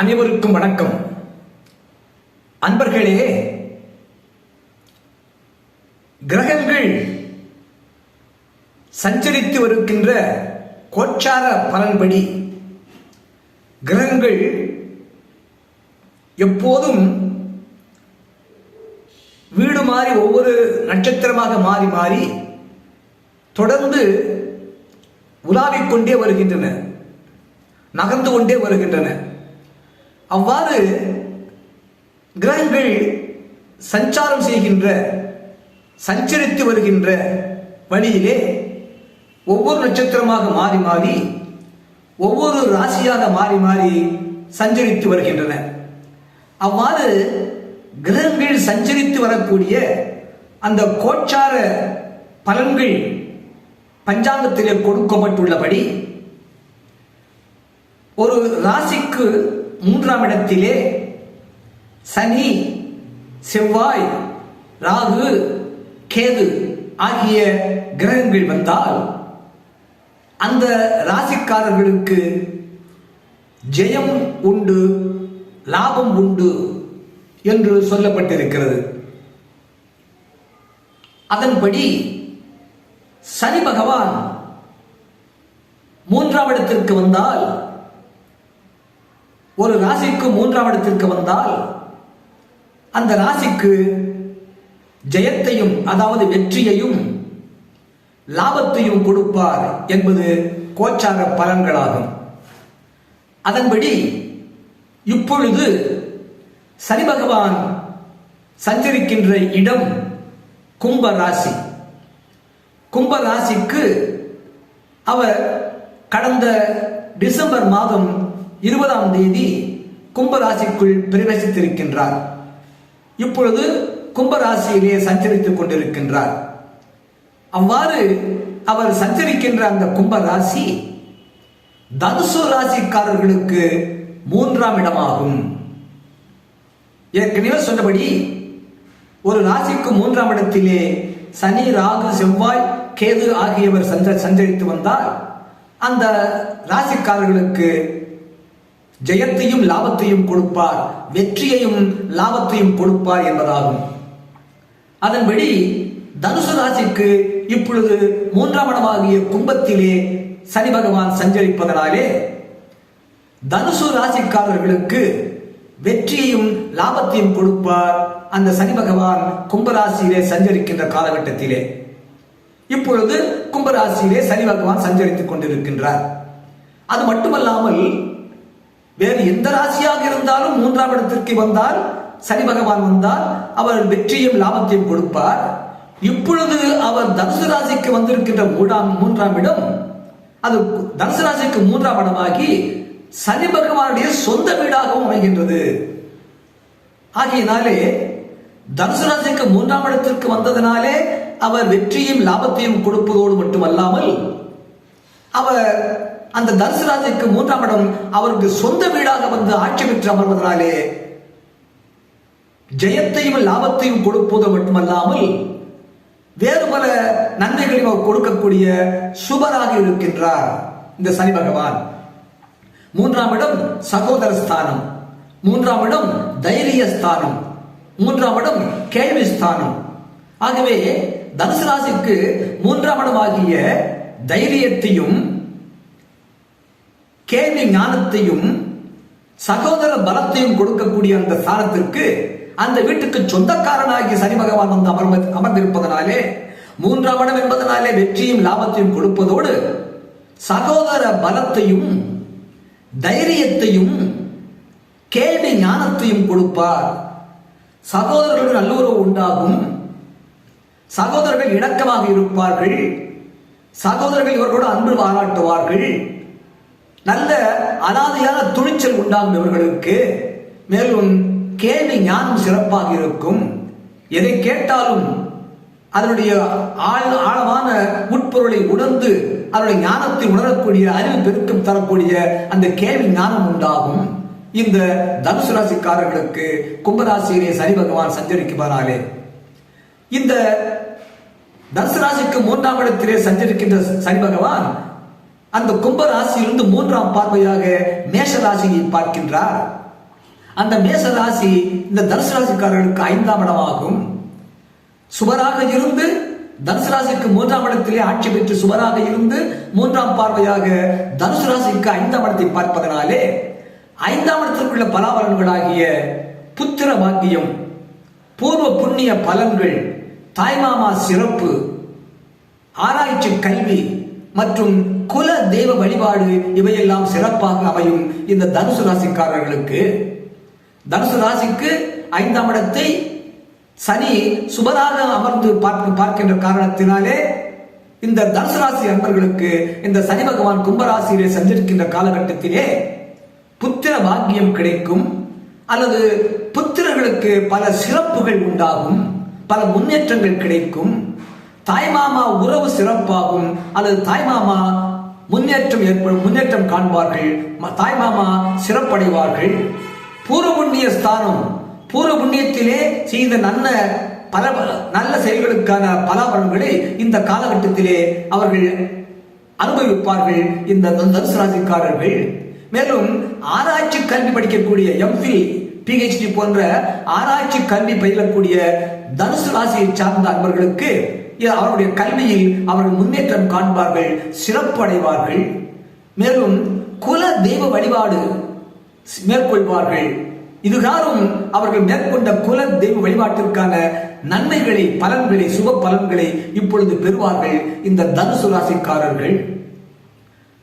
அனைவருக்கும் வணக்கம். அன்பர்களே கிரகங்கள் சஞ்சரித்து வருகின்ற கோச்சார பலன்படி கிரகங்கள் எப்போதும் வீடு மாறி ஒவ்வொரு நட்சத்திரமாக மாறி மாறி தொடர்ந்து உலாவிக் கொண்டே வருகின்றன நகர்ந்து கொண்டே வருகின்றன. அவ்வாறு கிரகங்கள் சஞ்சாரம் செய்கின்ற சஞ்சரித்து வருகின்ற வழியிலே ஒவ்வொரு நட்சத்திரமாக மாறி மாறி ஒவ்வொரு ராசியாக மாறி மாறி சஞ்சரித்து வருகின்றன. அவ்வாறு கிரகங்கள் சஞ்சரித்து வரக்கூடிய அந்த கோச்சார பலன்கள் பஞ்சாங்கத்திலே கொடுக்கப்பட்டுள்ளபடி ஒரு ராசிக்கு மூன்றாம் இடத்திலே சனி செவ்வாய் ராகு கேது ஆகிய கிரகங்கள் வந்தால் அந்த ராசிக்காரர்களுக்கு ஜெயம் உண்டு லாபம் உண்டு என்று சொல்லப்பட்டிருக்கிறது. அதன்படி சனி பகவான் மூன்றாம் இடத்திற்கு வந்தால் ஒரு ராசிக்கு மூன்றாம் இடத்திற்கு வந்தால் அந்த ராசிக்கு ஜெயத்தையும் அதாவது வெற்றியையும் லாபத்தையும் கொடுப்பார் என்பது கோச்சார பலன்களாகும். அதன்படி இப்பொழுது சனி பகவான் சஞ்சரிக்கின்ற இடம் கும்ப ராசி. கும்ப ராசிக்கு அவர் கடந்த டிசம்பர் மாதம் இருபதாம் தேதி கும்பராசிக்குள் பிரவேசித்திருக்கின்றார். இப்பொழுது கும்பராசியிலே சஞ்சரித்துக் கொண்டிருக்கின்றார். அவ்வாறு அவர் சஞ்சரிக்கின்ற அந்த கும்ப ராசி தனுசு ராசிக்காரர்களுக்கு மூன்றாம் இடமாகும். ஏற்கனவே சொன்னபடி ஒரு ராசிக்கு மூன்றாம் இடத்திலே சனி ராகு செவ்வாய் கேது ஆகியவர் சஞ்ச சஞ்சரித்து வந்தால் அந்த ராசிக்காரர்களுக்கு ஜெயத்தையும் லாபத்தையும் கொடுப்பார் வெற்றியையும் லாபத்தையும் கொடுப்பார் என்பதாகும். அதன்படி தனுசு ராசிக்கு இப்பொழுது மூன்றாம் இடமாகிய கும்பத்திலே சனி பகவான் சஞ்சரிப்பதனாலே தனுசு ராசிக்காரர்களுக்கு வெற்றியையும் லாபத்தையும் கொடுப்பார் அந்த சனி பகவான் கும்பராசியிலே சஞ்சரிக்கின்ற காலகட்டத்திலே. இப்பொழுது கும்பராசியிலே சனி பகவான் சஞ்சரித்துக் கொண்டிருக்கின்றார். அது மட்டுமல்லாமல் வேறு எந்த ராசியாக இருந்தாலும் மூன்றாம் இடத்திற்கு வந்தால் சனி பகவான் வந்தால் அவர் வெற்றியும் லாபத்தையும் கொடுப்பார். இப்பொழுது அவர் தனுசு ராசிக்கு வந்திருக்கின்ற மூன்றாம் மூன்றாம் இடம் அது தனுசு ராசிக்கு மூன்றாம் இடமாகி சனி பகவானுடைய சொந்த வீடாகவும் அமைகின்றது. ஆகையினாலே தனுசு ராசிக்கு மூன்றாம் இடத்திற்கு வந்ததினாலே அவர் வெற்றியும் லாபத்தையும் கொடுப்பதோடு மட்டுமல்லாமல் அவர் அந்த தனுசு ராசிக்கு மூன்றாம் இடம் அவருக்கு சொந்த வீடாக வந்து ஆட்சி பெற்று அமர்வதனாலே ஜெயத்தையும் லாபத்தையும் கொடுப்பது மட்டுமல்லாமல் வேறு பல நன்மைகளையும் அவர் கொடுக்கக்கூடிய சுபராக இருக்கின்றார் இந்த சனி பகவான். மூன்றாம் இடம் சகோதர ஸ்தானம். மூன்றாம் இடம் தைரிய ஸ்தானம். மூன்றாம் இடம் கேள்வி ஸ்தானம். ஆகவே தனுசு ராசிக்கு மூன்றாம் இடமாகிய தைரியத்தையும் கேள்வி ஞானத்தையும் சகோதர பலத்தையும் கொடுக்கக்கூடிய அந்த ஸ்தானத்திற்கு அந்த வீட்டுக்கு சொந்தக்காரனாகி சனி பகவான் வந்து அமர்ந்த அமர்ந்திருப்பதனாலே மூன்றாம் இடம் என்பதனாலே வெற்றியும் லாபத்தையும் கொடுப்பதோடு சகோதர பலத்தையும் தைரியத்தையும் கேள்வி ஞானத்தையும் கொடுப்பார். சகோதரர்களுடன் நல்லுறவு உண்டாகும். சகோதரர்கள் இணக்கமாக இருப்பார்கள். சகோதரர்கள் இவர்களோடு அன்பு பாராட்டுவார்கள். நல்ல அனாதையான துணிச்சல் உண்டாகும் இவர்களுக்கு மேலும் கேள்வி ஞானம் சிறப்பாக இருக்கும். எதை கேட்டாலும் அதனுடைய ஆழ் ஆழமான உட்பொருளை உணர்ந்து அதனுடைய ஞானத்தை உணரக்கூடிய அறிவு பெருக்கம் தரக்கூடிய அந்த கேள்வி ஞானம் உண்டாகும். இந்த தனுசு ராசிக்காரர்களுக்கு கும்பராசியிலே சனி பகவான் சஞ்சரிக்குமாறாலே. இந்த தனுசு ராசிக்கு மூன்றாம் இடத்திலே சஞ்சரிக்கின்ற சனி பகவான் அந்த கும்ப ராசியிலிருந்து மூன்றாம் பார்வையாக மேஷ ராசியை பார்க்கின்றார். அந்த மேச ராசி இந்த தனுசு ராசிக்காரர்களுக்கு ஐந்தாம் இடமாகும். சுபராக இருந்து தனுசு ராசிக்கு மூன்றாம் இடத்திலே ஆட்சி பெற்று சுபராக இருந்து மூன்றாம் பார்வையாக தனுசு ராசிக்கு ஐந்தாம் இடத்தை பார்ப்பதனாலே ஐந்தாம் இடத்திற்குள்ள பலாபலன்களாகிய புத்திர பாக்கியம் பூர்வ புண்ணிய பலன்கள் தாய்மாமா சிறப்பு ஆராய்ச்சி கல்வி மற்றும் குல தெய்வ வழிபாடு இவையெல்லாம் சிறப்பாக அமையும் இந்த தனுசு ராசிக்காரர்களுக்கு. தனுசு ராசிக்கு ஐந்தாம் இடத்தை சனி சுபராக அமர்ந்து பார்க்க பார்க்கின்ற காரணத்தினாலே இந்த தனுசு ராசி அன்பர்களுக்கு இந்த சனி பகவான் கும்பராசியிலே சஞ்சரிக்கின்ற காலகட்டத்திலே புத்திர பாக்கியம் கிடைக்கும். அல்லது புத்திரர்களுக்கு பல சிறப்புகள் உண்டாகும் பல முன்னேற்றங்கள் கிடைக்கும். தாய்மாமா உறவு சிறப்பாகும் அல்லது தாய்மாமா முன்னேற்றம் ஏற்படும் முன்னேற்றம் காண்பார்கள். தாய்மாமா சிறப்படைவார்கள். பூர்வபுண்ணிய ஸ்தானம். பூர்வபுண்ணியத்திலே செய்த நல்ல பல நல்ல செயல்களுக்கான பலாபலன்களை இந்த காலகட்டத்திலே அவர்கள் அனுபவிப்பார்கள் இந்த தனுசு ராசிக்காரர்கள். மேலும் ஆராய்ச்சி கல்வி படிக்கக்கூடிய எம்ஃபில் பிஹெச்டி போன்ற ஆராய்ச்சி கல்வி பயிலக்கூடிய தனுசு ராசியை சார்ந்த அன்பர்களுக்கு அவருடைய கல்வியில் அவர்கள் முன்னேற்றம் காண்பார்கள் சிறப்பு அடைவார்கள் மேலும் குல தெய்வ வழிபாடு மேற்கொள்வார்கள். இதுகாரும் அவர்கள் மேற்கொண்ட குல தெய்வ வழிபாட்டிற்கான நன்மைகளை பலன்களை சுப பலன்களை இப்பொழுது பெறுவார்கள் இந்த தனுசு ராசிக்காரர்கள்.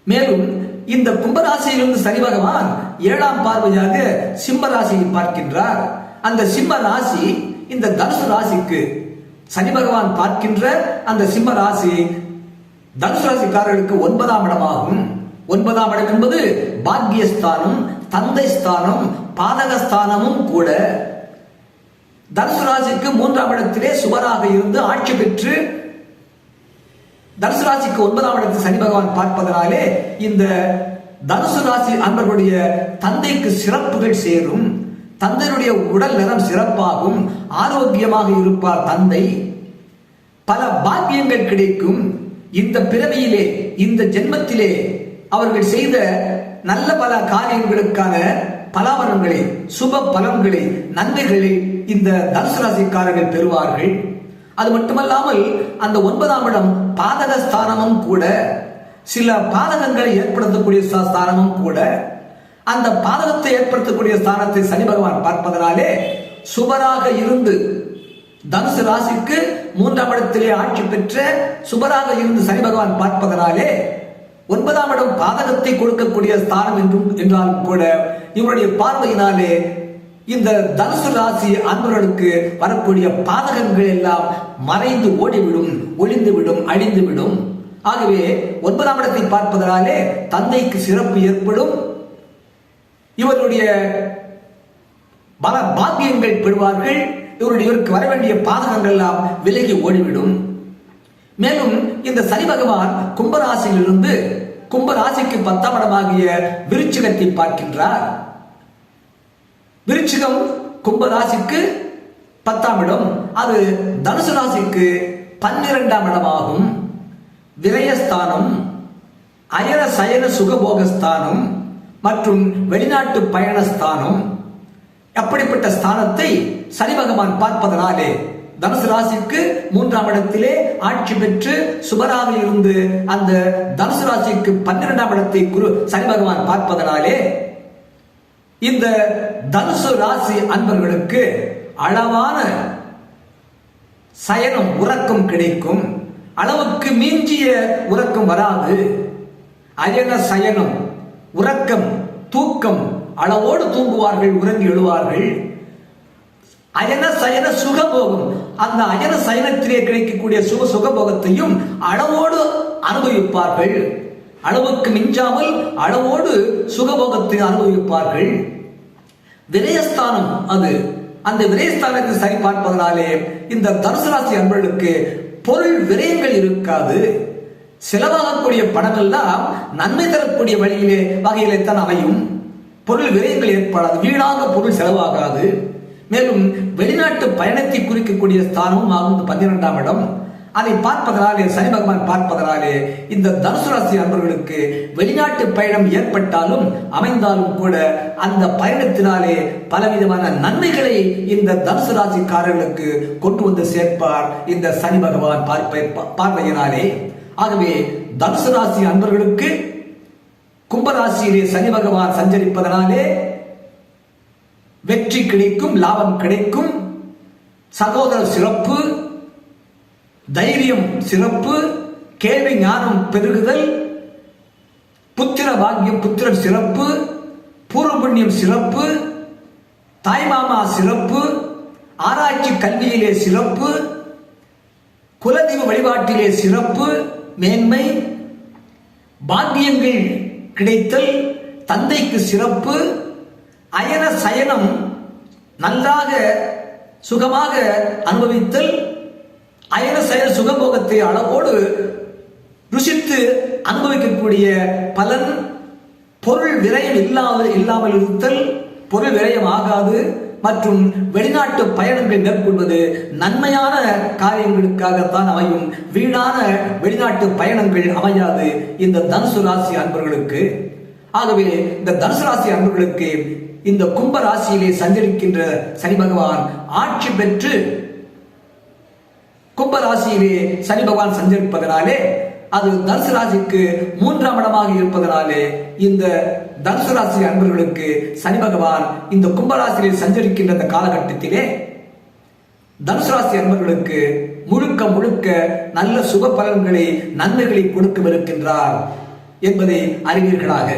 மேலும் இந்த கும்பராசியிலிருந்து சனி பகவான் ஏழாம் பார்வையாக சிம்ம ராசியை பார்க்கின்றார். அந்த சிம்ம ராசி இந்த தனுசு ராசிக்கு சனி பகவான் பார்க்கின்ற அந்த சிம்ம ராசி தனுசு ராசிக்காரர்களுக்கு ஒன்பதாம் இடமாகும். ஒன்பதாம் இடம் என்பது பாக்கியஸ்தானம் தந்தை ஸ்தானம் பாதகஸ்தானமும் கூட. தனுசு ராசிக்கு மூன்றாம் இடத்திலே சுபராக இருந்து ஆட்சி பெற்று தனுசு ராசிக்கு ஒன்பதாம் இடத்தில் சனி பகவான் பார்ப்பதனாலே இந்த தனுசு ராசி அன்பர்களுடைய தந்தைக்கு சிறப்புகள் சேரும். தந்தையுடைய உடல் நலம் சிறப்பாகும் ஆரோக்கியமாக இருப்பார் தந்தை. பல பாக்கியங்கள் கிடைக்கும். இந்த பிறவியிலே இந்த ஜென்மத்திலே அவர்கள் செய்த நல்ல பல காரியங்களுக்கான பலாபலன்களை சுப பலன்களை நன்மைகளை இந்த தனுசு ராசிக்காரர்கள் பெறுவார்கள். அது மட்டுமல்லாமல் அந்த ஒன்பதாம் இடம் பாதக ஸ்தானமும் கூட சில பாதகங்களை ஏற்படுத்தக்கூடிய ஸ்தானமும் கூட அந்த பாதகத்தை ஏற்படுத்தக்கூடிய ஸ்தானத்தை சனி பகவான் பார்ப்பதனாலே சுபராக இருந்து தனுசு ராசிக்கு மூன்றாம் இடத்திலே ஆட்சி பெற்ற சுபராக இருந்து சனி பகவான் பார்ப்பதனாலே ஒன்பதாம் இடம் பாதகத்தை கொடுக்கக்கூடிய ஸ்தானம் என்றும் என்றாலும் கூட இவருடைய பார்வையினாலே இந்த தனுசு ராசி அன்பர்களுக்கு வரக்கூடிய பாதகங்கள் எல்லாம் மறைந்து ஓடிவிடும் ஒளிந்துவிடும் அழிந்துவிடும். ஆகவே ஒன்பதாம் இடத்தை பார்ப்பதனாலே தந்தைக்கு சிறப்பு ஏற்படும் இவருடைய பல பாக்கியங்கள் பெறுவார்கள். இவருடைய இவருக்கு வர வேண்டிய பாதகங்கள் எல்லாம் விலகி ஓடிவிடும். மேலும் இந்த சனி பகவான் கும்பராசியிலிருந்து கும்பராசிக்கு பத்தாம் இடமாகிய விருச்சிகத்தை பார்க்கின்றார். விருச்சிகம் கும்பராசிக்கு பத்தாம் இடம். அது தனுசு ராசிக்கு பன்னிரெண்டாம் இடமாகும். விரயஸ்தானம் அயன சயன சுகபோகஸ்தானம் மற்றும் வெளிநாட்டு பயணஸ்தானம் அப்படிப்பட்ட ஸ்தானத்தை சனி பகவான் பார்ப்பதனாலே தனுசு ராசிக்கு மூன்றாம் இடத்திலே ஆட்சி பெற்று சுபராக இருந்து அந்த தனுசு ராசிக்கு பன்னிரெண்டாம் இடத்தை குரு சனி பகவான் பார்ப்பதனாலே இந்த தனுசு ராசி அன்பர்களுக்கு அளவான சயனம் உறக்கம் கிடைக்கும். அளவுக்கு மிஞ்சிய உறக்கம் வராது. அயன சயனம். உறக்கம் தூக்கம் அளவோடு தூங்குவார்கள் உறங்கி எழுவார்கள். அயன சயன சுகபோகம் அந்த அயன சயனத்திலே கிடைக்கக்கூடிய சுக சுகபோகத்தையும் அளவோடு அனுபவிப்பார்கள். அளவுக்கு மிஞ்சாமல் அளவோடு சுகபோகத்தை அனுபவிப்பார்கள். விரயஸ்தானம் அது. அந்த விரயஸ்தானத்தை சரி பார்ப்பதனாலே இந்த தனுசு ராசி அன்பர்களுக்கு பொருள் விரயங்கள் இருக்காது. செலவாகக்கூடிய பணம் எல்லாம் நன்மை தரக்கூடிய வழியிலே வகையிலே தான் அமையும். பொருள் விரயங்கள் ஏற்படாது வீணாக பொருள் செலவாகாது. மேலும் வெளிநாட்டு பயணத்தை குறிக்கக்கூடிய ஸ்தானமும் ஆகும் இந்த பன்னிரெண்டாம் இடம். அதை பார்ப்பதனாலே சனி பகவான் பார்ப்பதனாலே இந்த தனுசு ராசி அன்பர்களுக்கு வெளிநாட்டு பயணம் ஏற்பட்டாலும் அமைந்தாலும் கூட அந்த பயணத்தினாலே பலவிதமான நன்மைகளை இந்த தனுசு ராசிக்காரர்களுக்கு கொண்டு வந்து சேர்ப்பார் இந்த சனி பகவான் பார்ப்பை பார்வையினாலே. ஆகவே தனுசு ராசி அன்பர்களுக்கு கும்பராசியிலே சனி பகவான் சஞ்சரிப்பதனாலே வெற்றி கிடைக்கும் லாபம் கிடைக்கும். சகோதர சிறப்பு தைரியம் சிறப்பு கேள்வி ஞானம் பெருகுதல் புத்திர பாக்கியம் புத்திரன் சிறப்பு பூர்வ புண்ணியம் சிறப்பு தாய்மாமா சிறப்பு ஆராய்ச்சி கல்வியிலே சிறப்பு குலதெய்வ வழிபாட்டிலே சிறப்பு மேன்மை பாக்கியங்கள் கிடைத்தல் தந்தைக்கு சிறப்பு அயன சயனம் நன்றாக சுகமாக அனுபவித்தல் அயன சயன சுகபோகத்தை அளவோடு ருசித்து அனுபவிக்கக்கூடிய பலன் பொருள் விரயம் இல்லாமல் இல்லாமல் இருத்தல் பொருள் விரயம் ஆகாது மற்றும் வெளிநாட்டு பயணங்கள் மேற்கொள்வது நன்மையான காரியங்களுக்காகத்தான் அமையும். வீணான வெளிநாட்டு பயணங்கள் அமையாது. இந்த தனுசு ராசி அன்பர்களுக்கு. ஆகவே இந்த தனுசு ராசி அன்பர்களுக்கு இந்த கும்ப ராசியிலே சஞ்சரிக்கின்ற சனி பகவான் ஆட்சி பெற்று கும்ப ராசியிலே சனி பகவான் சஞ்சரிப்பதனாலே அது தனுசு ராசிக்கு மூன்றாம் இடமாக இருப்பதனாலே இந்த தனுசு ராசி அன்பர்களுக்கு சனி பகவான் இந்த கும்பராசியில் சஞ்சரிக்கின்ற இந்த காலகட்டத்திலே தனுசு ராசி அன்பர்களுக்கு முழுக்க முழுக்க நல்ல சுப பலன்களை நன்மைகளை கொடுக்கவிருக்கின்றார் என்பதை அறிவீர்களாக.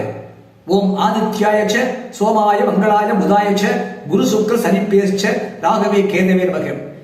ஓம் ஆதித்யாயச்ச சோமாய மங்களாய புதாயச்ச குரு சுக்கர சனிப்பேச்ச ராகவே கேதவே மகம்